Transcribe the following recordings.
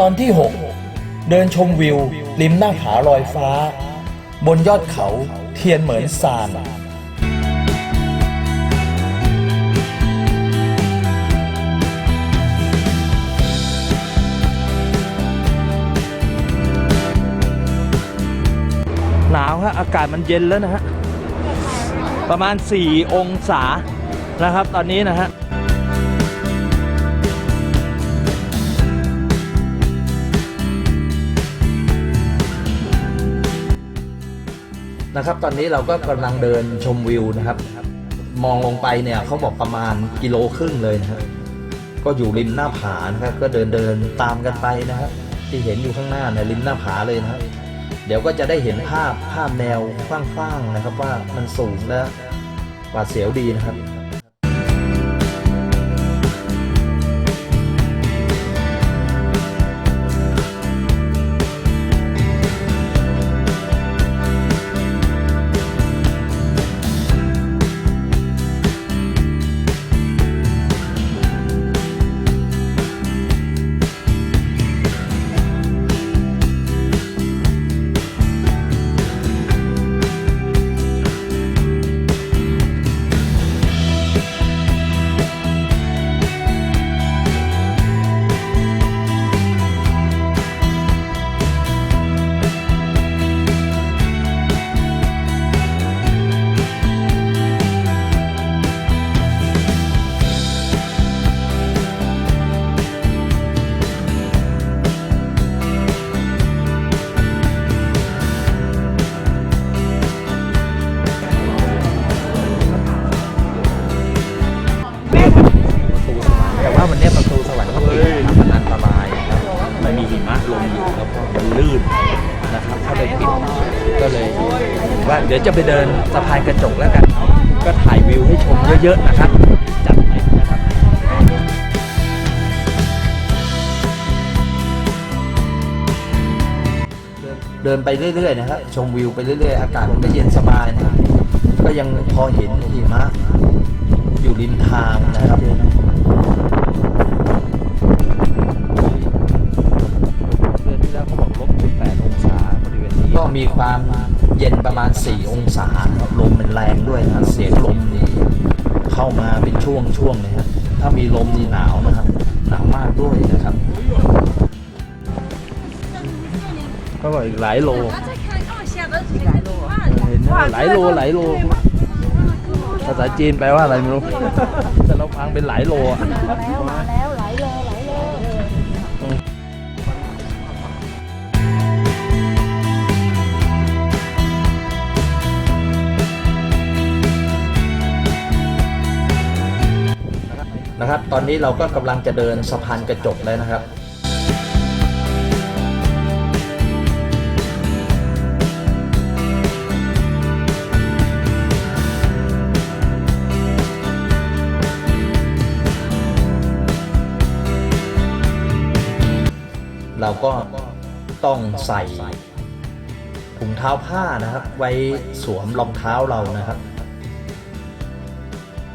ตอนที่ 6 เดินชมวิว ริมหน้าผาลอยฟ้า บนยอดเขาเทียนเหมือนซานหนาวฮะอากาศมันเย็นแล้วนะฮะ ประมาณ 4 องศานะครับ ตอนนี้นะฮะ นะครับ ตอนนี้เราก็กำลังเดินชมวิวนะครับ มองลงไปเนี่ยเขาบอกประมาณกิโลครึ่งเลยนะครับ ก็อยู่ริมหน้าผานะครับ ก็เดินเดินตามกันไปนะครับ ที่เห็นอยู่ข้างหน้าเนี่ยริมหน้าผาเลยนะครับ เดี๋ยวก็จะได้เห็นภาพภาพแนวฟ้างๆนะครับ ว่ามันสูงและหวาดเสียวดีนะครับ ดี๋ยวจะไปเดินสะพานกระจกแล้วกันก็ถ่ายวิวให้ชมเยอะๆนะครับจัดไปนะครับเดินไปเรื่อยๆนะครับ ชมวิวไปเรื่อยๆ อากาศมันก็เย็นสบายนะก็ยังพอเห็นหิมะอยู่ริมทางนะครับ ก็มีความเย็นประมาณ 4 องศาครับลมมันแรงด้วยนะเสียงลมนี่เข้ามาเป็นช่วงช่วงนะครับถ้ามีลมนี่หนาวนะครับ หนาวมากด้วยนะครับ ก็อีกหลายโลหลายโลหลายโล ภาษาจีนแปลว่าอะไรไม่รู้ แต่เราพังเป็นหลายโลอะ นะครับ ตอนนี้เราก็กำลังจะเดินสะพานกระจกแล้วนะครับเราก็ต้องใส่ถุงเท้าผ้านะครับ ไว้สวมรองเท้าเรานะครับ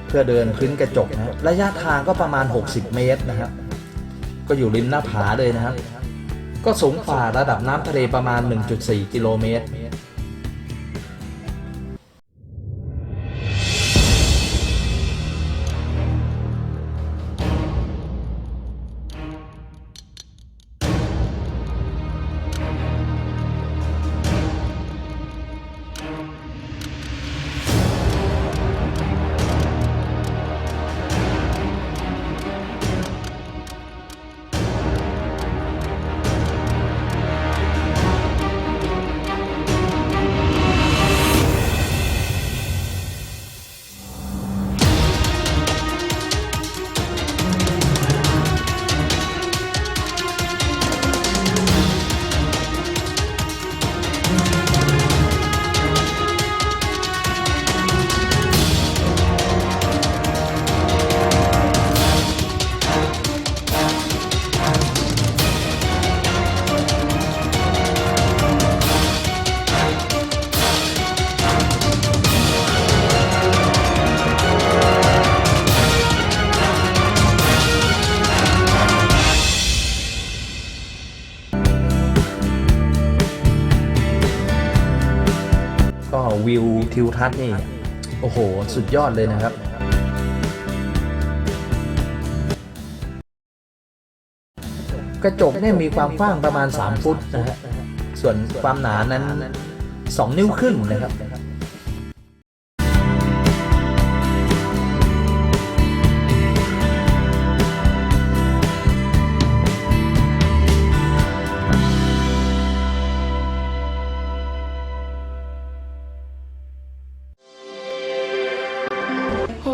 เพื่อเดินพื้นกระจกนะครับระยะทางก็ประมาณ 60 เมตรนะครับ ก็อยู่ริมหน้าผาเลยนะครับ ก็สูงกว่าระดับน้ำทะเลประมาณ 1.4 กิโลเมตร วิวทิวทัศน์นี่ โอ้โห สุดยอดเลยนะครับ กระจกเนี่ยมีความกว้างประมาณ 3 ฟุตนะฮะส่วนความหนานั้น 2 นิ้วครึ่งนะครับ